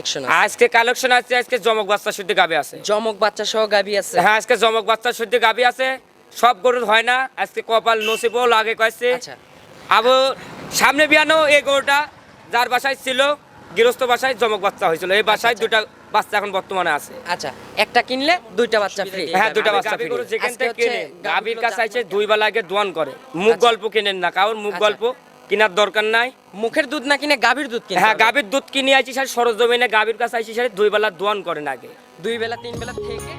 আজকে কালেকশন আছে আজকে জমক বাচ্চা শুদ্ধ গাবি আছে। জমক বাচ্চা সহ গাবি আছে। হ্যাঁ আজকে জমক বাচ্চা শুদ্ধ গাবি আছে। সব গরুর হয় না আজকে কপাল নসিবও লাগে কয়েছে আচ্ছা। সামনে বিয়ানো এই গরুটা যার বাসায় ছিল গৃহস্থ বাসায় জমক বাচ্চা হয়েছিল। এই বাসায় আচ্ছা। দুটা বাচ্চা এখন বর্তমানে আছে। আচ্ছা একটা কিনলে দুইটা বাচ্চা ফ্রি হ্যাঁ দুটা বাচ্চা গাভী ফ্রি যেখান থেকে হচ্ছে গাভীর কাছে দুই বেলা আগে দোয়ান করে। মুখ আচ্ছা। গল্প কিনেন না কারণ মুখ আচ্ছা। গল্প কেনার দরকার নাই। মুখের দুধ না কিনে গাভীর দুধ কিনে হ্যাঁ গাভীর দুধ কিনে আইছি স্যার সরজমিনে গাভীর কাছে আইছি স্যার দুই বেলা দোয়ান করেন আগে। দুই বেলা তিন বেলা থেকে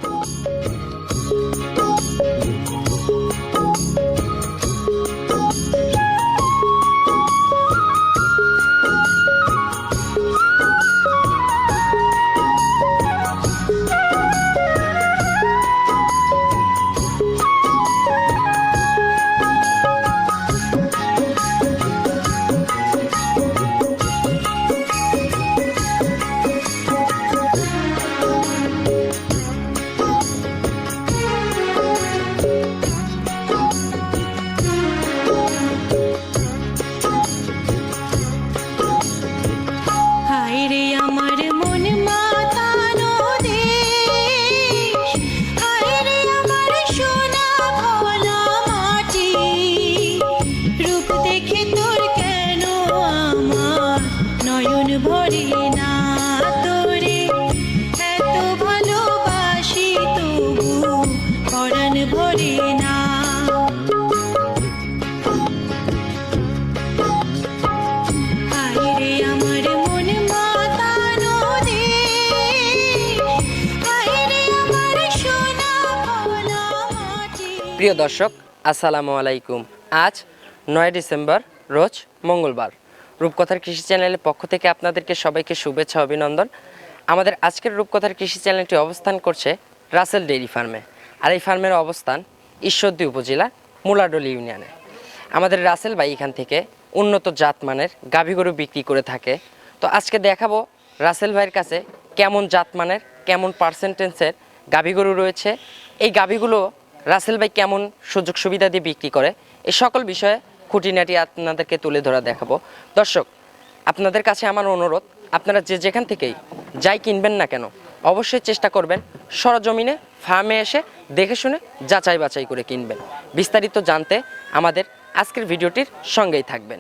প্রিয় দর্শক, আসসালামু আলাইকুম। আজ নয় ডিসেম্বর, রোজ মঙ্গলবার। রূপকথার কৃষি চ্যানেলের পক্ষ থেকে আপনাদেরকে সবাইকে শুভেচ্ছা, অভিনন্দন। আমাদের আজকের রূপকথার কৃষি চ্যানেলটি অবস্থান করছে রাসেল ডেইরি ফার্মে। আর এই ফার্মের অবস্থান ঈশ্বরদী উপজেলা, মুলাডলি ইউনিয়নে। আমাদের রাসেল ভাই এখান থেকে উন্নত জাতমানের গাভী গরু বিক্রি করে থাকে। তো আজকে দেখাবো রাসেল ভাইয়ের কাছে কেমন জাতমানের, কেমন পার্সেন্টেন্সের গাভী গরু রয়েছে। এই গাভীগুলো রাসেল ভাই কেমন সুযোগ সুবিধা দিয়ে বিক্রি করে? এই সকল বিষয়ে খুঁটিনাটি আপনাদেরকে তুলে ধরা দেখাবো। দর্শক, আপনাদের কাছে আমার অনুরোধ, আপনারা যে যেখান থেকেই যাই কিনবেন না কেন, অবশ্যই চেষ্টা করবেন সরজমিনে, ফার্মে এসে দেখে শুনে যাচাই বাছাই করে কিনবেন। বিস্তারিত জানতে আমাদের আজকের ভিডিওটির সঙ্গেই থাকবেন।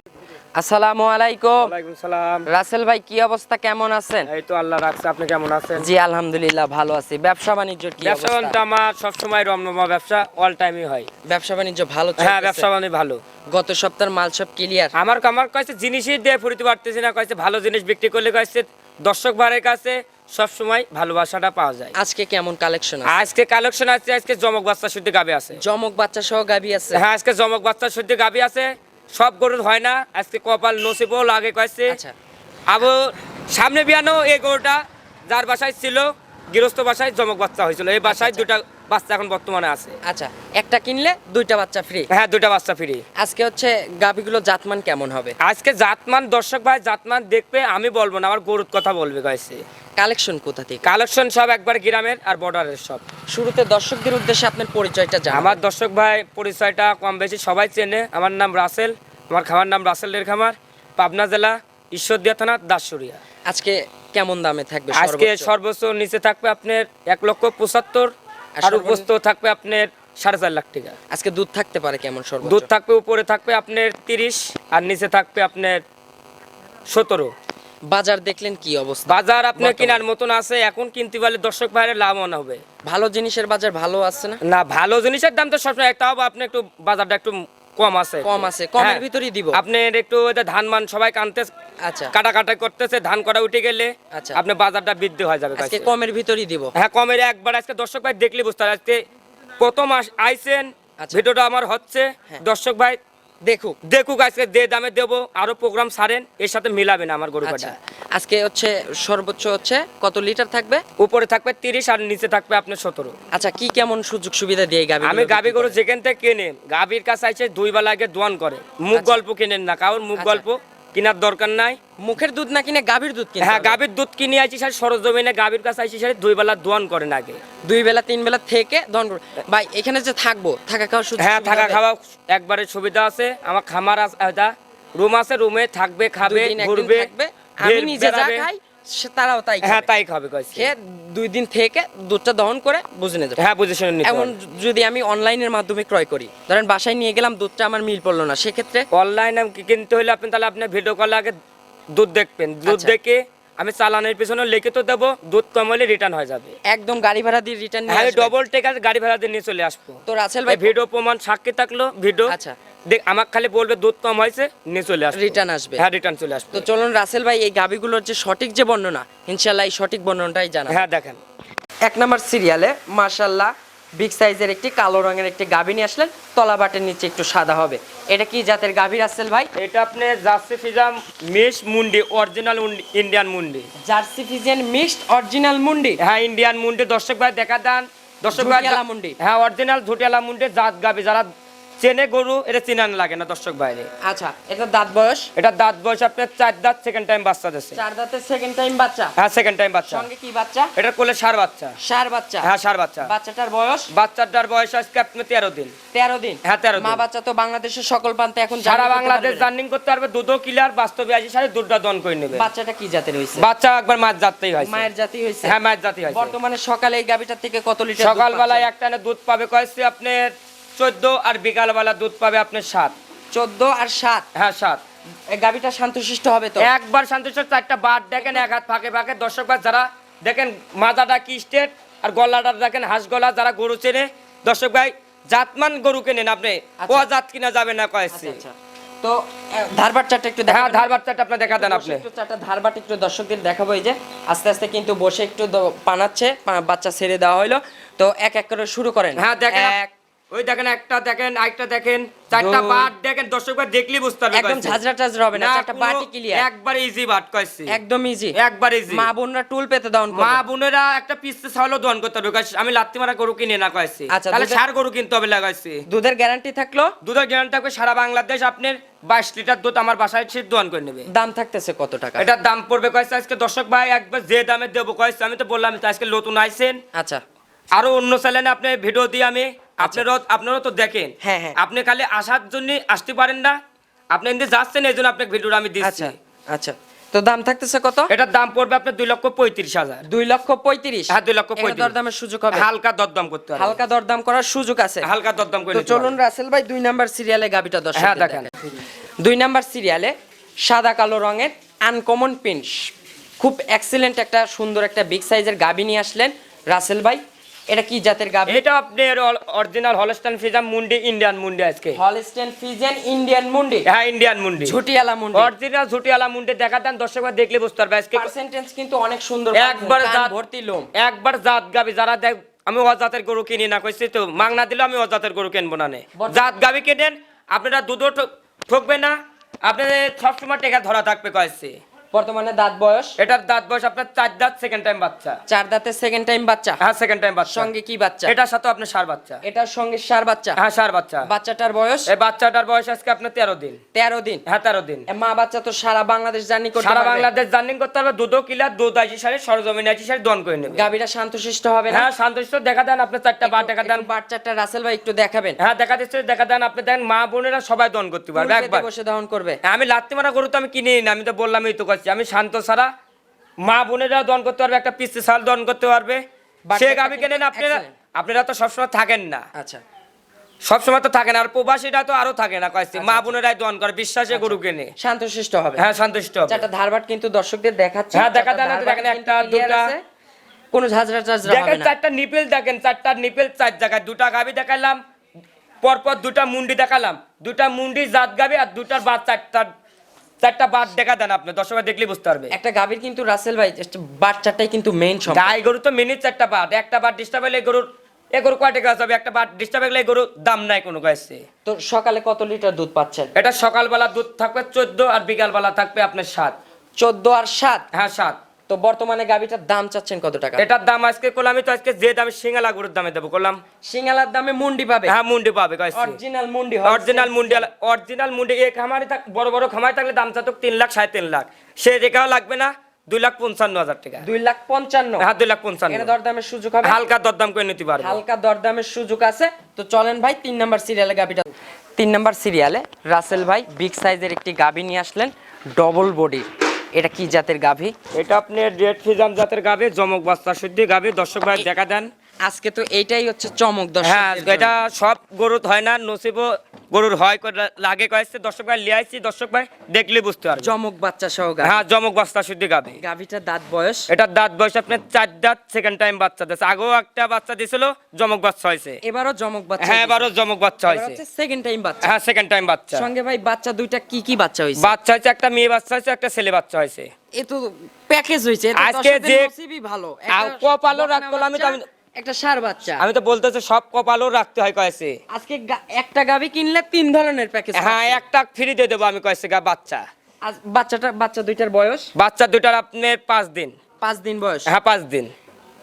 আসসালামু আলাইকুম। সালাম। রাসেল ভাই কি অবস্থা? কেমন আছেন? এই তো আল্লাহ রাখছে। আপনি কেমন আছেন? জি আলহামদুলিল্লাহ ভালো আছি। ব্যবসা বাণিজ্যের কি ব্যবসা বাণিজ্য আমার সবসময় রমরমা ব্যবসা অল টাইমই হয়। ব্যবসা বাণিজ্য ভালো হ্যাঁ ব্যবসা বাণিজ্য ভালো। গত সপ্তাহের মাল সব ক্লিয়ার আমার আমার কাছে জিনিসই দিয়ে ফুরিতে পারতেছি না কাছে ভালো জিনিস বিক্রি করলে কাছে দর্শক ভাইয়ের কাছে সবসময় ভালোবাসাটা পাওয়া যায়। আজকে কেমন কালেকশন আজকে কালেকশন আছে আজকে জমক বাচ্চা শুদ্ধ গাবি আছে। জমক বাচ্চা সহ গাবি আছে? হ্যাঁ আজকে জমক বাচ্চা শুদ্ধ গাবি আছে। সব গরুর হয় না। আজকে কপাল নসিবও লাগে কয়েছে। আচ্ছা। আবো সামনে বিয়ানো এই গরুটা যার বাসায় ছিল গৃহস্থ বাসায় জমক বাচ্চা হয়েছিল। এই বাসায় আচ্ছা। দুটা বাচ্চা এখন বর্তমানে আছে। আচ্ছা একটা কিনলে দুইটা বাচ্চা ফ্রি হ্যাঁ দুটা বাচ্চা ফ্রি আজকে হচ্ছে গাবিগুলো জাতমান কেমন হবে? আজকে জাতমান দর্শক ভাই জাতমান দেখবে আমি বলব না আমার গরুর কথা বলবে কয়েছে। কালেকশন কোথা থেকে? কালেকশন সব একবার গ্রামের আর বর্ডারের সব। শুরুতে দর্শকদের উদ্দেশ্যে আপনার পরিচয়টা জানান। আমার দর্শক ভাই পরিচয়টা কম বেশি সবাই চেনে। আমার নাম রাসেল আমার খামার নাম রাসেলের খামার পাবনা জেলা ঈশ্বরদিয়া থানা দাসুরিয়া। আজকে কেমন দামে থাকবে আজকে সর্বোচ্চ? নিচে থাকবে আপনার এক লক্ষ পঁচাত্তর আর আর উপস্থ থাকবে আপনার সাড়ে চার লাখ টাকা। আজকে দুধ থাকতে পারে কেমন সর্বোচ্চ? দুধ থাকবে উপরে থাকবে আপনার তিরিশ আর নিচে থাকবে আপনার সতেরো। বাজার দেখলেন কি অবস্থা? বাজার আপনার কেনার মতন আছে এখন কিনতে পারলে দর্শক ভাইয়ের লাভ মনে হবে। ভালো জিনিসের বাজার ভালো আছে না? না ভালো জিনিসের দাম তো সবসময় তাও আপনি একটু বাজারটা একটু কম আছে। কম আছে কমের হ্যাঁ। ভিতরেই দিব। আপনার একটু ধান মান সবাই কানতে আচ্ছা। কাটা কাটা করতেছে ধান কটা উঠে গেলে আচ্ছা। আপনার বাজারটা বৃদ্ধি হয়ে যাবে আজকে কমের ভিতরেই দিব। হ্যাঁ কমের একবার আজকে দর্শক ভাই দেখলে বুঝতে পারে আজকে প্রথম আস- আইছেন আচ্ছা। ভিডিওটা আমার হচ্ছে। হ্যাঁ। দর্শক ভাই দেখুক দেখুক আজকে যে দামে দেবো আরও প্রোগ্রাম সারেন এর সাথে মিলাবে না আমার গরু আচ্ছা কাটা আজকে হচ্ছে সর্বোচ্চ হচ্ছে কত লিটার থাকবে? উপরে থাকবে তিরিশ আর নিচে থাকবে আপনার সতেরো। আচ্ছা কি কেমন সুযোগ সুবিধা দিয়ে গাবি আমি গাবি গরু যেখান থেকে কেনেন গাবির কাছে আইছে দুই বেলা আগে দোয়ান করে। মুখ আচ্ছা। গল্প কেনেন না কারণ মুখ আচ্ছা। গল্প কেনার দরকার নাই। মুখের দুধ না কিনে গাভীর দুধ কিনে হ্যাঁ গাভীর দুধ কিনে আইছি স্যার সরজমিনে গাবির কাছে আইছি স্যার দুই বেলা দোয়ান করেন আগে। দুই বেলা তিন বেলা থেকে ধন ভাই এখানে যে থাকব থাকা খাওয়ার সুযোগ হ্যাঁ থাকা খাওয়া একবারে সুবিধা আছে। আমার খামার আছে রুম আছে রুমে থাকবে খাবে ঘুরবে থাকবে। আমি নিজে যা খাই তারাও তাই হ্যাঁ খাবে। তাই খাবে খেয়ে দুই দিন থেকে দুধটা দহন করে বুঝে নেবে হ্যাঁ বুঝে শুনে নিতে এমন যদি আমি অনলাইনের মাধ্যমে ক্রয় করি ধরেন বাসায় নিয়ে গেলাম দুধটা আমার মিল পড়ল না সেক্ষেত্রে অনলাইনে কিনতে হলে আপনি তাহলে আপনার ভিডিও কল আগে দুধ দেখবেন। দুধ আচ্ছা। দেখে আমি চালানের পিছনে লিখিত দেবো দুধ কম হলে রিটার্ন হয়ে যাবে। একদম গাড়ি ভাড়া দিয়ে রিটার্ন হ্যাঁ ডবল টেকার গাড়ি ভাড়া দিয়ে নিয়ে চলে আসব। তো রাসেল ভাই ভিডিও প্রমাণ সাক্ষী থাকল ভিডিও আচ্ছা। দেখ আমাকে খালি বলবে দুধ কম হয়েছে নিয়ে চলে আসবে। রিটার্ন আসবে। হ্যাঁ রিটার্ন চলে আসবে। তো চলুন রাসেল ভাই এই গাবিগুলোর যে সঠিক যে বর্ণনা ইনশাল্লাহ এই সঠিক বর্ণনাটাই জানা হ্যাঁ দেখেন। এক নম্বর সিরিয়ালে মার্শাল্লাহ বিগ সাইজের একটি কালো রঙের একটি গাভী নিয়ে আসলেন তলা বাটের নিচে একটু সাদা হবে। এটা কি জাতের গাভীর রাসেল ভাই? এটা আপনি জার্সি ফিজাম মিস মুন্ডি অরিজিনাল ইন্ডিয়ান মুন্ডি। জার্সি ফিজিয়ান মিক্সড অরিজিনাল মুন্ডি? হ্যাঁ ইন্ডিয়ান মুন্ডি। দর্শক ভাই দেখা দেন। দর্শক ভাই মুন্ডি। হ্যাঁ অরিজিনাল ধুটিয়ালা মুন্ডি জাত গাভী। যারা চেনে গরু এটা চিনান লাগে না দর্শক বাইরে আচ্ছা এটা দাঁত বয়স? এটা দাঁত বয়স আপনার চার দাঁত সেকেন্ড টাইম বাচ্চা দিচ্ছে চার দাঁতের সেকেন্ড টাইম বাচ্চা? হ্যাঁ সেকেন্ড টাইম বাচ্চা। সঙ্গে কি বাচ্চা? এটা কোলে সার বাচ্চা। সার বাচ্চা? হ্যাঁ সার বাচ্চা। বাচ্চাটার বয়স? বাচ্চাটার বয়স আজকে আপনার তেরো দিন। তেরো দিন? হ্যাঁ, 13 দিন। মা বাচ্চা তো বাংলাদেশের সকল প্রান্তে এখন সারা বাংলাদেশ। জার্নিং করতে পারবে দুধও কিলার বাস্তবে আসি সাড়ে দুধটা দন করে নেবে। বাচ্চাটা কি জাতের হয়েছে বাচ্চা একবার মাছ জাততেই হয় মায়ের জাতি হয়েছে হ্যাঁ মায়ের জাতি হয় বর্তমানে সকালে এই গাবিটার থেকে কত লিটার দুধ সকালবেলায়? একটা দুধ পাবে কয়েছে আপনার চোদ্দ আর বিকালবেলা দুধ পাবে আপনার সাত। চোদ্দ আর সাত? হ্যাঁ সাত। এই গাবিটা শান্তশিষ্ট হবে তো? একবার সন্তুষ্ট চারটা বাদ দেখেন এক হাত ফাঁকে ফাঁকে। দর্শক ভাই যারা দেখেন মাজাটা কি স্টেট আর গলাটা দেখেন হাঁস গলা যারা গরু চেনে দর্শক ভাই জাতমান গরু কেনেন আপনি? আচ্ছা। ও জাত কিনা যাবে না কয়েছে আচ্ছা, আচ্ছা। তো ধারবার চারটা একটু হ্যাঁ দেখাবেন? ধার বাচ্চাটা আপনি দেখা দেন আপনি। একটু চারটা ধারবাট একটু দর্শকদের দেখাবো এই যে আস্তে আস্তে কিন্তু বসে একটু পানাচ্ছে বাচ্চা ছেড়ে দেওয়া হলো তো এক এক করে শুরু করেন। হ্যাঁ দেখেন এক ওই দেখেন একটা দেখেন আরেকটা দেখেন চারটা। বাদ দেখেন দর্শক ভাই দেখলেই বুঝতে পারবে একদম টাজরা হবে না চারটা বাটি ক্লিয়ার একবার ইজি বাট কয়েছে। একদম ইজি একবার ইজি মা বোনরা টুল পেতে দাউন মা বোনেরা একটা পিসতে ছাগলও করতে হবে কয়েছে। আমি লাত্তি মারা গরু কিনে না কয়েছি। আচ্ছা, তাহলে সার গরু কিনতে হবে লাগাইছি দুধের গ্যারান্টি থাকল? দুধের জ্ঞান থাকবে সারা বাংলাদেশ আপনার বাইশ লিটার দুধ আমার বাসায় সে দোয়ান করে নেবে। দাম থাকতেছে কত টাকা? এটার দাম পড়বে কয়েছে আজকে। দর্শক ভাই একবার যে দামে দেবো কয়েছে আমি তো বললাম আজকে নতুন আইছেন। আচ্ছা। আরও অন্য চ্যানেলে আপনি ভিডিও দিয়ে আমি আপনারও আপনারাও তো দেখেন। হ্যাঁ, হ্যাঁ। আপনি খালি আসার জন্য আসতে পারেন না। আপনি এমনি যাচ্ছেন এই জন্য আপনাকে ভিডিওটা আমি দিচ্ছি। আচ্ছা আচ্ছা। তো দাম থাকতেছে কত? এটার দাম পড়বে আপনার দুই লক্ষ পঁয়ত্রিশ হাজার। দুই লক্ষ পঁয়ত্রিশ? হ্যাঁ, দুই লক্ষ পঁয়ত্রিশ। দরদামের সুযোগ হবে। হালকা দরদাম করতে হবে। হালকা দরদাম করার সুযোগ আছে। হালকা দরদাম করে চলুন রাসেল ভাই দুই নাম্বার সিরিয়ালে গাবিটা দর্শক হ্যাঁ, দেখেন। দুই নাম্বার সিরিয়ালে সাদা কালো রঙের আনকমন প্রিন্ট খুব এক্সিলেন্ট একটা সুন্দর একটা বিগ সাইজের গাবি নিয়ে আসলেন রাসেল ভাই। এটা কি জাতের গাবি? এটা আপনার অরিজিনাল হলস্টাইন ফিজাম মুন্ডি ইন্ডিয়ান মুন্ডি আজকে। হলস্টেন ফিজেন ইন্ডিয়ান মুন্ডি? হ্যাঁ ইন্ডিয়ান মুন্ডি। ঝুটিয়ালা মুন্ডি। অরিজিনাল ঝুটিয়ালা মুন্ডি দেখা দেন দর্শক ভাই দেখলে বুঝতে পারবে আজকে। পার্সেন্টেজ কিন্তু অনেক সুন্দর একবার জাত- ভর্তি লোম। একবার জাত গাবি যারা দেখ আমি অজাতের গরু কিনি না কইছি তো মাংনা দিলে আমি অজাতের গরু কিনবো না নে। জাত গাবি কেনেন আপনারা দুধও ঠক- ঠকবে না আপনাদের সবসময় টেকা ধরা থাকবে কয়েছে বর্তমানে দাঁত বয়স? এটার দাঁত বয়স আপনার চার দাঁত সেকেন্ড টাইম বাচ্চা। চার দাঁতের সেকেন্ড টাইম বাচ্চা? হ্যাঁ সেকেন্ড টাইম বাচ্চা। সঙ্গে কি বাচ্চা? এটার সাথে আপনার সার বাচ্চা। এটার সঙ্গে সার বাচ্চা? হ্যাঁ সার বাচ্চা। বাচ্চাটার বয়স? এই বাচ্চাটার বয়স আজকে আপনার তেরো দিন। তেরো দিন। হ্যাঁ তেরো দিন। এ মা বাচ্চা তো সারা বাংলাদেশ জার্নি করতে সারা বাংলাদেশ জার্নিং করতে পারবে দুধও কিলার দুধ আইসি সারে সরজমিন আইসি সারে দন করে নেবে। গাভীরা শান্তশিষ্ট হবে না? হ্যাঁ সন্তুষ্ট দেখা দেন আপনি চারটা বার দেখা দেন। একটু বাচ্চাটা রাসেল ভাই একটু দেখাবেন। হ্যাঁ দেখা দিচ্ছে দেখা দেন আপনি দেখেন মা বোনেরা সবাই দন করতে পারবে একবার। বসে দহন করবে। হ্যাঁ, আমি লাত্তি মারা গরু তো আমি কিনে না আমি তো বললামই তো করছি। আমি শান্ত ছাড়া মা বোনেরা দন করতে পারবে একটা পিসি সাল দন করতে পারবে। সে গাবি কেনেন আপনারা আপনারা তো সবসময় থাকেন না। আচ্ছা। সবসময় তো থাকেন আর প্রবাসীরা তো আরও থাকে না কয়েছি মা বোনেরাই দন করে বিশ্বাসে গরু কেনে। শান্তশিষ্ট হবে। হ্যাঁ সন্তুষ্ট হবে। চারটা ধারবাট কিন্তু দর্শকদের দেখাচ্ছে। হ্যাঁ, দেখা দেন, দেখেন, একটা, দুটা। কোনো ঝাঁঝরা হবে দেখেন না। চারটা নিপেল দেখেন চারটা নিপেল চার জায়গায়। দুটা গাবি দেখালাম পরপর দুটা মুন্ডি দেখালাম। দুটা মুন্ডি জাত গাবি আর দুটার বাদ চারটা চারটা বাদ দেখা দেন আপনি দশ বার দেখলে বুঝতে পারবে। একটা গাভীর কিন্তু রাসেল ভাই বাচ্চাটাই কিন্তু মেইন সব গাই গরু তো মিনিট চারটা বাদ একটা বাদ ডিস্টার্ব হলে গরুর এ গরু কয় টাকা যাবে একটা বাট ডিস্টার্ব হলে গরুর দাম নাই কোনো কাছে তো সকালে কত লিটার দুধ পাচ্ছেন? এটা সকালবেলা দুধ থাকবে চোদ্দ আর বিকালবেলা থাকবে আপনার সাত। চোদ্দ আর সাত? হ্যাঁ সাত। তো বর্তমানে গাভীটার দাম চাচ্ছেন কত টাকা? এটার দাম আজকে করলাম আমি তো আজকে যে দামে সিঙ্গালা গরুর দামে দেবো করলাম। সিঙ্গালার দামে মুন্ডি পাবে? হ্যাঁ মুন্ডি পাবে অরিজিনাল মুন্ডি অরিজিনাল মুন্ডি অরিজিনাল মুন্ডি এক খামারে থাক বড় বড় খামারে থাকলে দাম চাতো তিন লাখ সাড়ে তিন লাখ। সে রেখাও লাগবে না দুই লাখ পঞ্চান্ন হাজার টাকা। দুই লাখ পঞ্চান্ন? হ্যাঁ দুই লাখ পঞ্চান্ন। দরদামের সুযোগ হবে? হালকা দরদাম করে নিতে পারবে। হালকা দরদামের সুযোগ আছে। তো চলেন ভাই তিন নাম্বার সিরিয়ালে গাবিটা তিন নাম্বার সিরিয়ালে রাসেল ভাই বিগ সাইজের একটি গাবি নিয়ে আসলেন ডবল বডির এটা কি জাতের গাভী? এটা আপনি রেড ফিজাম জাতের গাভী জমক বাচ্চা শুদ্ধি গাভী। দর্শক ভাই দেখা দেন। আজকে তো এইটাই হচ্ছে চমক দর্শক হ্যাঁ এটা সব গরুর হয় না নসিবও গরুর হয় লাগে কয়েছে দর্শক ভাই লিয়াইছি দর্শক ভাই দেখলে বুঝতে পারবে। চমক বাচ্চা সহ হ্যাঁ জমক বাচ্চা শুদ্ধি গাবে। গাভীটার দাঁত বয়স? এটা দাঁত বয়স আপনার চার দাঁত সেকেন্ড টাইম বাচ্চা দিয়েছে। আগেও একটা বাচ্চা দিছিল জমক বাচ্চা হয়েছে। এবারও চমক বাচ্চা হ্যাঁ এবারও জমক বাচ্চা হয়েছে। সেকেন্ড টাইম বাচ্চা। হ্যাঁ সেকেন্ড টাইম বাচ্চা। সঙ্গে ভাই বাচ্চা দুইটা কি কি বাচ্চা হয়েছে? বাচ্চা হয়েছে একটা মেয়ে বাচ্চা হয়েছে একটা ছেলে বাচ্চা হয়েছে। এ তো প্যাকেজ হয়েছে আজকে যে- ভালো। কপালও তো- আমি- একটা সার বাচ্চা। আমি তো বলতেছি সব কপালও রাখতে হয় কয়েছে। আজকে একটা গাবি কিনলে তিন ধরনের প্যাকেজ হ্যাঁ একটা ফ্রি দিয়ে দেবো আমি কয়েছে গা বাচ্চা। বাচ্চাটা বাচ্চা দুইটার বয়স? বাচ্চা দুটার আপনার পাঁচ দিন। পাঁচ দিন বয়স? হ্যাঁ পাঁচ দিন।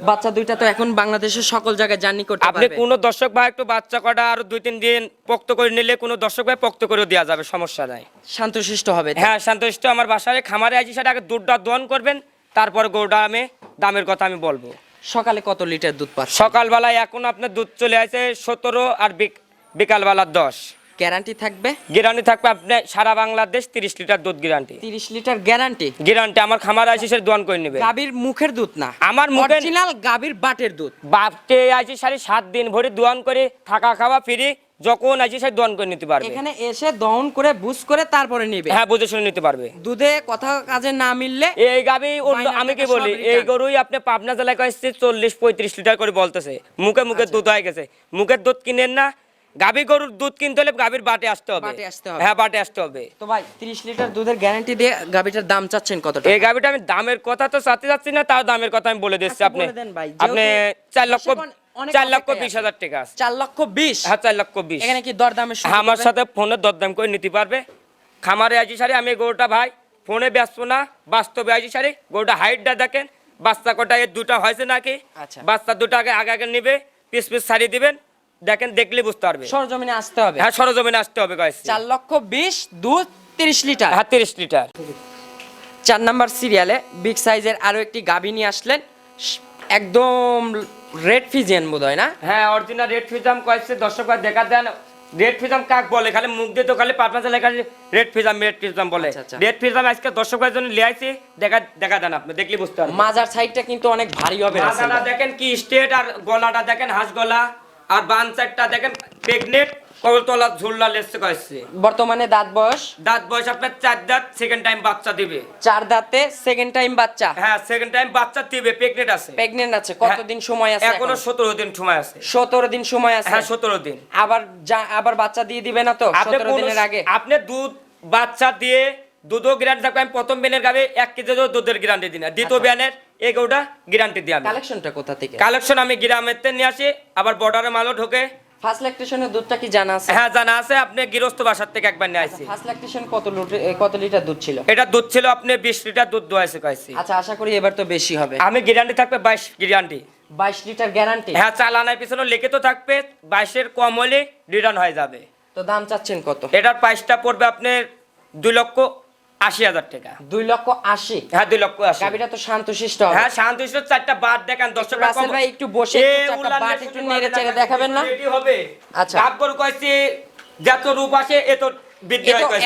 বাচ্চা দুইটা তো এখন বাংলাদেশের সকল জায়গায় জার্নি করতে আপনি কোনো দর্শক ভাই একটু বাচ্চা কটা আর দুই তিন দিন পোক্ত করে নিলে কোনো দর্শক ভাই পোক্ত করে দেওয়া যাবে সমস্যা নাই। শান্তশিষ্ট হবে হ্যাঁ শান্তষ্ট আমার বাসায় খামারে আছি সেটা আগে দুধটা দোয়ান করবেন তারপর গরুটা আমি দামের কথা আমি বলব। সকালে কত লিটার দুধ পাচ্ছে সকালবেলায় এখন আপনার দুধ চলে আসে সতেরো আর বিক- বিকালবেলা দশ। গ্যারান্টি থাকবে? গ্যারান্টি থাকবে আপনি সারা বাংলাদেশ তিরিশ লিটার দুধ গ্যারান্টি। তিরিশ লিটার গ্যারান্টি? গ্যারান্টি আমার খামার আছে সে দোয়ান করে নেবে। গাবির মুখের দুধ না? আমার মুখের- অরিজিনাল গাবির বাটের দুধ। বাটে আছি সাড়ে সাত দিন ভরে দোয়ান করে থাকা খাওয়া ফ্রি। যখন আছি সে দোয়ান করে নিতে পারবে। এখানে এসে দহন করে বুঝ করে তারপরে নিবে। হ্যাঁ বুঝে শুনে নিতে পারবে। দুধে কথা কাজে না মিললে এই গাবি আমি কি বলি এই গরুই আপনি পাবনা জেলায় কয়েছে চল্লিশ পঁয়ত্রিশ লিটার করে বলতেছে। মুখে মুখে দুধ হয়ে গেছে। মুখের দুধ কিনেন না। গাবি গরুর দুধ কিনতে হলে গাবির বাটে আসতে হবে। বাটে আসতে হবে। হ্যাঁ বাটে আসতে হবে। তো ভাই তিরিশ লিটার দুধের গ্যারান্টি দিয়ে গাবিটার দাম চাচ্ছেন কত টাকা? এই গাবিটা আমি দামের কথা তো চাতে যাচ্ছি না তাও দামের কথা আমি বলে দিচ্ছি আচ্ছা, আপনি। দেন আপনি যেহেতু চার লক্ষ দর্শক অনেক চার লক্ষ বিশ হাজার টাকা আছে। চার লক্ষ বিশ? হ্যাঁ চার লক্ষ বিশ। এখানে কি দরদামের আমার সাথে ফোনে দরদাম করে নিতে পারবে। খামারে আছি সারি আমি গরুটা ভাই ফোনে ব্যস্ত না বাস্তবে আছি সারি। গরুটা হাইটটা দেখেন বাচ্চা কটা এর দুটা হয়েছে নাকি? আচ্ছা। বাচ্চা দুটো আগে আগে আগে নিবে পিস পিস সারি দিবেন। দেখেন দেখলে বুঝতে পারবে। সরজমিনে আসতে হবে। হ্যাঁ সরজমিনে আসতে হবে চার লক্ষ বিশ দুধ তিরিশ লিটার। হ্যাঁ তিরিশ লিটার। চার নাম্বার সিরিয়ালে বিগ সাইজের আরও একটি গাবি নিয়ে আসলেন। একদম রেড ফিজিয়ান বোধ হয় না? হ্যাঁ অরিজিনাল রেড ফিজাম কয়েছে দর্শক ভাই দেখা দেন। রেড ফিজাম কাক বলে? খালি মুখ দিয়ে তো খালি পাটনা লেখা রেড ফিজাম রেড ফিজাম বলে। আচ্ছা, আচ্ছা। রেড ফিজাম আজকে দর্শক ভাই জন্য লিয়াইছি দেখা দেখা দেন আপনি দেখলি বুঝতে পারবেন। মাজার সাইডটা কিন্তু অনেক ভারী হবে দেখেন কি স্টেট আর গলাটা দেখেন হাঁস গলা। আর বান সাইডটা দেখেন প্রেগনেন্ট কবলতলা ঝুল্লা লেসছে কয়েছে। বর্তমানে দাঁত বয়স? দাঁত বয়স আপনার চার দাঁত সেকেন্ড টাইম বাচ্চা দিবে। চার দাঁতে সেকেন্ড টাইম বাচ্চা? হ্যাঁ সেকেন্ড টাইম বাচ্চা দিবে প্রেগনেন্ট আছে। প্রেগনেন্ট আছে কতদিন সময় আছে হ্যাঁ, এখনও? সতেরো দিন সময় আছে। সতেরো দিন সময় আছে? হ্যাঁ সতেরো দিন। আবার আবার বাচ্চা দিয়ে দিবে না তো আপনি সতেরো কোনো- দিনের আগে? আপনি দুধ বাচ্চা দিয়ে দুধও গ্যারান্টি থাকবে আমি প্রথম বেনের গাবে এক কেজি দুধের গ্যারান্টি দিই না। দ্বিতীয় আচ্ছা। বেনের এই গৌটা গ্যারান্টি আমি। কালেকশনটা কোথা থেকে? কালেকশন আমি গ্রামের থেকে নিয়ে আসি আবার বর্ডারে মালও ঢোকে। ফার্স্ট ল্যাকটেশনের দুধটা কি জানা আছে? হ্যাঁ জানা আছে আপনি গৃহস্থ বাসার থেকে একবার নিয়ে আসি। ফার্স্ট ল্যাকটেশন কত লিটার কত লিটার দুধ ছিল? এটা দুধ ছিল আপনি বিশ লিটার দুধ দোয়াইছে আচ্ছা আশা করি এবার তো বেশি হবে। আমি গ্যারান্টি থাকবে বাইশ গ্যারান্টি বাইশ লিটার গ্যারান্টি হ্যাঁ চালানার পিছনে লিখিত থাকবে বাইশের কম হলে রিটার্ন হয়ে যাবে। তো দাম চাচ্ছেন কত? এটার প্রাইসটা পড়বে আপনার দুই লক্ষ আশি হাজার টাকা। দুই লক্ষ আশি। হ্যাঁ দুই লক্ষ আশি। গাবিটা তো শান্তশিষ্ট হ্যাঁ শান্ত ছিল চারটা বাদ দেখান দর্শক রাসেল ভাই একটু বসে একটু চারটা বাট একটু নেড়ে চেড়ে দেখাবেন না? রেডি হবে। আচ্ছা। গরু কইছে যত রূপ আসে এত।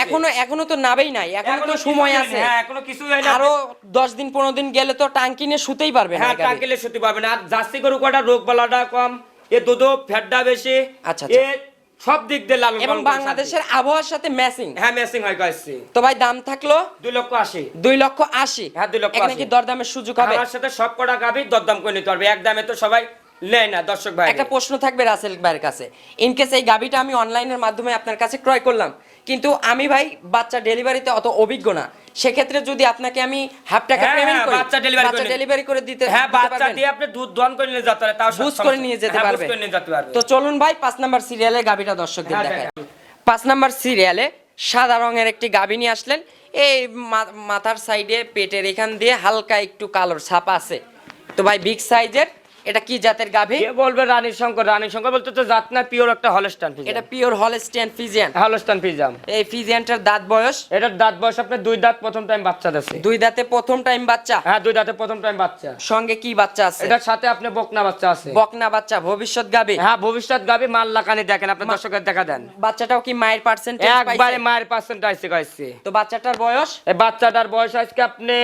এখনও এখনও তো নাবেই নাই এখনও তো সময় আছে। হ্যাঁ এখনও কিছু হয় না। আরও দশ দিন পনেরো দিন গেলে তো টাঙ্কি নিয়ে শুতেই পারবে হ্যাঁ গাভী। টাঙ্কিলে শুতে পারবে না। আর জার্সি গরু কটা রোগ বালাটা কম এ দুধও ফ্যাটটা বেশি। আচ্ছা, আচ্ছা। এ সব দিক দিয়ে লালন এবং বাংলাদেশের আবহাওয়ার সাথে ম্যাচিং হ্যাঁ ম্যাচিং হয় কয়েছি তো ভাই দাম থাকল দুই লক্ষ আশি। দুই লক্ষ আশি। হ্যাঁ, দুই লক্ষ এখানে। কি দরদামের সুযোগ হবে? আমার সাথে সব কটা গাবি দরদাম করে নিতে পারবে। এক দামে তো সবাই নেয় না দর্শক ভাই একটা প্রশ্ন থাকবে রাসেল ভাইয়ের কাছে। ইন কেস এই গাবিটা আমি অনলাইনের মাধ্যমে আপনার কাছে ক্রয় করলাম কিন্তু আমি ভাই বাচ্চা ডেলিভারিতে অত অভিজ্ঞ না। সেক্ষেত্রে যদি আপনাকে আমি হাফ টাকা হ্যাঁ, পেমেন্ট হ্যাঁ, করি বাচ্চা delivery বাচ্চা ডেলিভারি করে দিতে হ্যাঁ বাচ্চা দিয়ে আপনি দুধ দহন করে নিয়ে যেতে পারে তাও বুঝ করে নিয়ে যেতে হ্যাঁ, পারবে। তো চলুন ভাই পাঁচ নাম্বার সিরিয়ালে গাবিটা দর্শকদের হ্যাঁ, দেখায় দেখাই। পাঁচ নাম্বার সিরিয়ালে সাদা রঙের একটি গাবি নিয়ে আসলেন। এই মাথার সাইডে পেটের এখান দিয়ে হালকা একটু কালোর ছাপ আছে। তো ভাই বিগ সাইজের এটা কি জাতের গাভী? কে বলবে রানী শঙ্কর? রানী শঙ্কর বলতে তো জাত না পিওর একটা হলস্টান ফিজিয়ান এটা পিওর হলস্টিয়ান ফিজিয়ান হলস্টান পিজাম এই ফিজিয়ানটার দাঁত বয়স? এটার দাঁত বয়স আপনার দুই দাঁত প্রথম টাইম বাচ্চা দিচ্ছে দুই দাঁতে প্রথম টাইম বাচ্চা? হ্যাঁ দুই দাঁতে প্রথম টাইম বাচ্চা। সঙ্গে কি বাচ্চা আছে? এটার সাথে আপনি বকনা বাচ্চা আছে। বকনা বাচ্চা ভবিষ্যৎ গাবে হ্যাঁ ভবিষ্যৎ গাবি মাল লাকানি দেখেন আপনি দর্শকের দেখা দেন। বাচ্চাটাও কি মায়ের পার্সেন্টেজ একবারে মায়ের পার্সেন্ট আইসে গাইছে তো বাচ্চাটার বয়স? এই বাচ্চাটার বয়স আজকে আপনি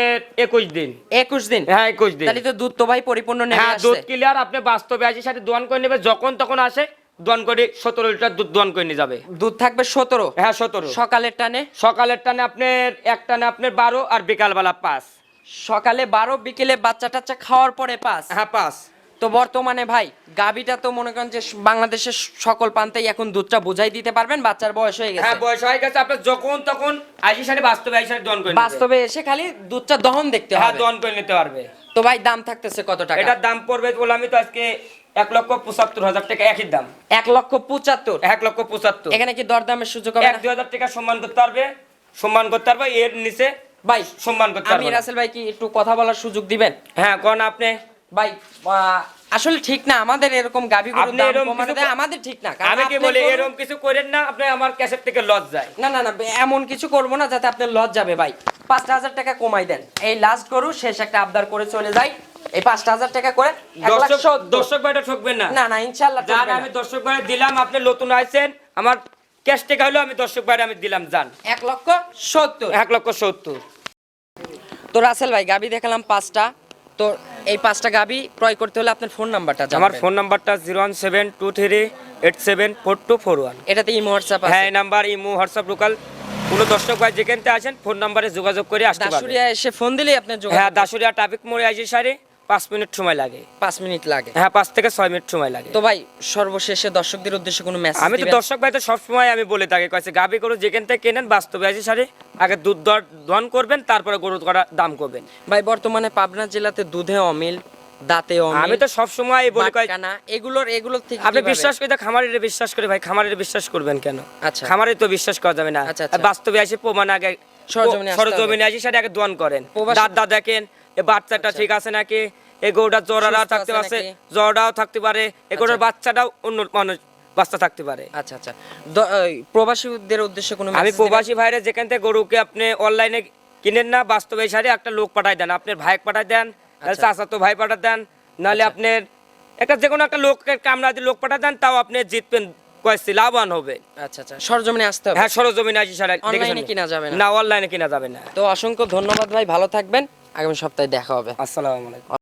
একুশ দিন। একুশ দিন? হ্যাঁ একুশ দিন। তাহলে তো দুধ তো ভাই পরিপূর্ণ নেমে হ্যাঁ দুধ আসছে। ক্লিয়ার আপনি বাস্তবে আজের সাথে দোয়ান করে নেবে যখন তখন আসে দোয়ান করে সতেরো লিটার দুধ দোয়ান করে নিয়ে যাবে। দুধ থাকবে সতেরো? হ্যাঁ সতেরো। সকালের টানে? সকালের টানে আপনার এক টানে আপনার বারো আর বিকালবেলা পাঁচ। সকালে বারো বিকেলে বাচ্চা টাচ্চা খাওয়ার পরে পাঁচ? হ্যাঁ পাঁচ। তো বর্তমানে ভাই গাবিটা তো মনে করেন যে বাংলাদেশের সকল প্রান্তেই এখন দুধটা বুঝাই দিতে পারবেন বাচ্চার বয়স হয়ে গেছে। হ্যাঁ বয়স হয়ে গেছে আপনার যখন তখন আজের সাথে বাস্তবে আজের সাথে দোয়ান করে বাস্তবে এসে খালি দুধটা দহন দেখতে হ্যাঁ হবে। দোয়ান করে নিতে পারবে। তো ভাই দাম থাকতেছে কত টাকা? এটার দাম পড়বে বলে আমি তো আজকে এক লক্ষ পঁচাত্তর হাজার টাকা একই দাম। এক লক্ষ পঁচাত্তর? এক লক্ষ পঁচাত্তর। এখানে কি দরদামের সুযোগ হবে এক দুই হাজার টাকা সম্মান করতে পারবে সম্মান করতে পারবে এর নিচে ভাই সম্মান করতে আমি পারবে আমি রাসেল ভাই কি একটু কথা বলার সুযোগ দিবেন? হ্যাঁ কোন আপনি? ভাই আসলে ঠিক না আমাদের এরকম গাবি আপনি এরকম কিছু আমাদের ঠিক না কারণ আমি কি আপনি বলি গরু- এরকম কিছু করেন না আপনি আমার ক্যাশের থেকে লস যায়। না না না এমন কিছু করব না যাতে আপনার লস যাবে ভাই। পাঁচটা হাজার টাকা কমাই দেন। এই লাস্ট গরু শেষ একটা আবদার করে চলে যাই। এই পাঁচটা হাজার টাকা করে এক লাখ দর্শক সত্তর। দর্শক ভাইটা ঠকবেন না। না না ইনশাল্লাহ যান চলবে না। আমি দর্শক ভাই দিলাম আপনি নতুন আইছেন আমার ক্যাশ টাকা হলো আমি দর্শক ভাই আমি দিলাম যান। এক লক্ষ সত্তর। এক লক্ষ সত্তর। তো রাসেল ভাই গাবি দেখালাম পাঁচটা। তো এই পাঁচটা গাবি ক্রয় করতে হলে আপনার ফোন নাম্বারটা আমার ফোন নাম্বারটা zero one seven two three eight seven four two four one. এটাতে ইমো হোয়াটসঅ্যাপ হ্যাঁ আছে। এই নাম্বার ইমো হোয়াটসঅ্যাপ লোকাল। পুরো দর্শক ভাই যেখানতে আসেন ফোন নাম্বারে যোগাযোগ করে আসতে পারবেন। দাসুরিয়া এসে ফোন দিলেই আপনার যোগাযোগ হ্যাঁ দাশুরিয়া ট্রাফিক মোড়ে আসি সারে। পাঁচ মিনিট সময় লাগে। পাঁচ মিনিট লাগে। হ্যাঁ পাঁচ থেকে ছয় মিনিট সময় লাগে। তো ভাই সর্বশেষে দর্শকদের উদ্দেশ্যে কোনো মেসেজ আমি তো দর্শক ভাই তো সবসময় আমি বলে থাকি কয়েছে গাবি গরু যেখান থেকে কেনেন বাস্তবে আসি সারে আগে দুধ দর দন করবেন তারপরে গরু করা দাম করবেন। ভাই বর্তমানে পাবনা জেলাতে দুধে অমিল দাঁতে আমি তো সবসময় বলি কয় বাটকানা, এগুলোর এগুলোর থেকে আপনি? বিশ্বাস করে খামারের বিশ্বাস করে ভাই খামারের বিশ্বাস করবেন কেন? আচ্ছা। খামারে তো বিশ্বাস করা যাবে না। আচ্ছা, আচ্ছা। বাস্তবে আসে প্রমাণ আগে সরজমিনে আসি সেটা আগে দোয়ান করেন। দাঁত দাঁত দেখেন এ বাচ্চাটা আচ্ছা। ঠিক আছে নাকি? এই গরুটা জ্বরাটা থাকতে পারে? জ্বরটাও থাকতে পারে। এ গরুর আচ্ছা। বাচ্চাটাও অন্য মানুষ বাচ্চা থাকতে পারে। আচ্ছা আচ্ছা। প্রবাসীদের উদ্দেশ্যে কোনো আমি প্রবাসী ভাইরা যেখান থেকে গরুকে আপনি অনলাইনে কিনেন না বাস্তবে সারে একটা লোক পাঠাই দেন। আপনার ভাই পাঠাই দেন আচ্ছা। চাচা তো ভাই পাঠা দেন নাহলে আপনার একটা যে কোনো একটা লোকের কামরা লোক পাঠা দেন তাও আপনি জিতবেন কয়েছি লাভবান হবে। আচ্ছা আচ্ছা। সরজমিনে আসতে হবে। হ্যাঁ সরজমিন আসি সারা Online কিনা যাবে না? না অনলাইনে কিনা যাবে না। তো অসংখ্য ধন্যবাদ ভাই ভালো থাকবেন। আগামী সপ্তাহে দেখা হবে। আসসালামু আলাইকুম।